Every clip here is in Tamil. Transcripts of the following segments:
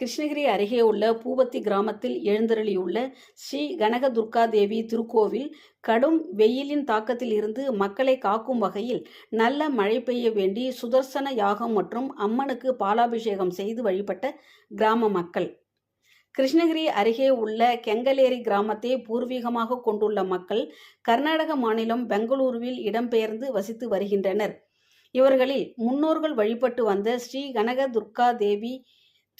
கிருஷ்ணகிரி அருகே உள்ள பூபத்தி கிராமத்தில் எழுந்தருளியுள்ள ஸ்ரீ கனக துர்கா தேவி திருக்கோவில் கடும் வெயிலின் தாக்கத்தில் இருந்து மக்களை காக்கும் வகையில் நல்ல மழை பெய்ய வேண்டி சுதர்சன யாகம் மற்றும் அம்மனுக்கு பாலாபிஷேகம் செய்து வழிபட்ட கிராம மக்கள். கிருஷ்ணகிரி அருகே உள்ள கெங்கலேரி கிராமத்தை பூர்வீகமாக கொண்டுள்ள மக்கள் கர்நாடக மாநிலம் பெங்களூருவில் இடம்பெயர்ந்து வசித்து வருகின்றனர். இவர்களில் முன்னோர்கள் வழிபட்டு வந்த ஸ்ரீ கனக துர்கா தேவி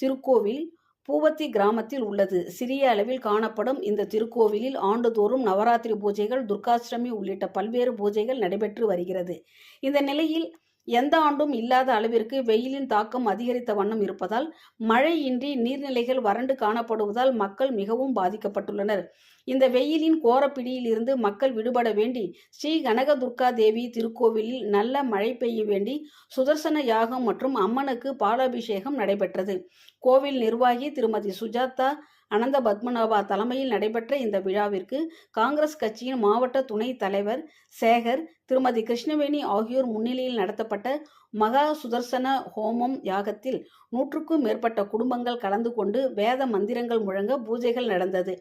திருக்கோவில் பூவத்தி கிராமத்தில் உள்ளது. சிறிய அளவில் காணப்படும் இந்த திருக்கோவிலில் ஆண்டுதோறும் நவராத்திரி பூஜைகள் துர்காஷ்டமி உள்ளிட்ட பல்வேறு பூஜைகள் நடைபெற்று வருகிறது. இந்த நிலையில் எந்த ஆண்டும் இல்லாத அளவிற்கு வெயிலின் தாக்கம் அதிகரித்த வண்ணம் இருப்பதால் மழையின்றி நீர்நிலைகள் வறண்டு காணப்படுவதால் மக்கள் மிகவும் பாதிக்கப்பட்டுள்ளனர். இந்த வெயிலின் கோரப்பிடியில் இருந்து மக்கள் விடுபட வேண்டி ஸ்ரீ கனகதுர்கா தேவி திருக்கோவிலில் நல்ல மழை பெய்ய வேண்டி சுதர்சன யாகம் மற்றும் அம்மனுக்கு பாலாபிஷேகம் நடைபெற்றது. கோவில் நிர்வாகி திருமதி சுஜாதா அனந்த பத்மநாபா தலைமையில் நடைபெற்ற இந்த விழாவிற்கு காங்கிரஸ் கட்சியின் மாவட்ட துணைத் தலைவர் சேகர் திருமதி கிருஷ்ணவேணி ஆகியோர் முன்னிலையில் நடத்தப்பட்ட மகா சுதர்சன ஹோமம் யாகத்தில் நூற்றுக்கும் மேற்பட்ட குடும்பங்கள் கலந்து கொண்டு வேத மந்திரங்கள் முழங்க பூஜைகள் நடந்தது.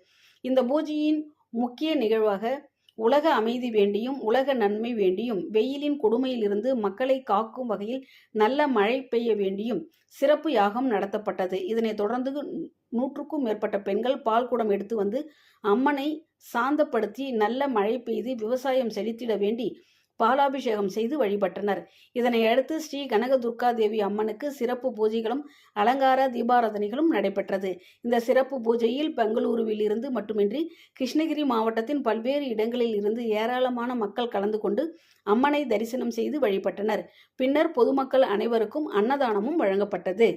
இந்த பூஜையின் முக்கிய நிகழ்வாக உலக அமைதி வேண்டியும் உலக நன்மை வேண்டியும் வெயிலின் கொடுமையிலிருந்து மக்களை காக்கும் வகையில் நல்ல மழை பெய்ய வேண்டியும் சிறப்பு யாகம் நடத்தப்பட்டது. இதனைத் தொடர்ந்து நூற்றுக்கும் மேற்பட்ட பெண்கள் பால் குடம் எடுத்து வந்து அம்மனை சாந்தப்படுத்தி நல்ல மழை பெய்து விவசாயம் செழித்திட வேண்டி பாலாபிஷேகம் செய்து வழிபட்டனர். இதனை அடுத்து ஸ்ரீ கனகதுர்கா தேவி அம்மனுக்கு சிறப்பு பூஜைகளும் அலங்கார தீபாராதனைகளும் நடைபெற்றது. இந்த சிறப்பு பூஜையில் பெங்களூருவில் இருந்து மட்டுமின்றி கிருஷ்ணகிரி மாவட்டத்தின் பல்வேறு இடங்களில் இருந்து ஏராளமான மக்கள் கலந்து கொண்டு அம்மனை தரிசனம் செய்து வழிபட்டனர். பின்னர் பொதுமக்கள் அனைவருக்கும் அன்னதானமும் வழங்கப்பட்டது.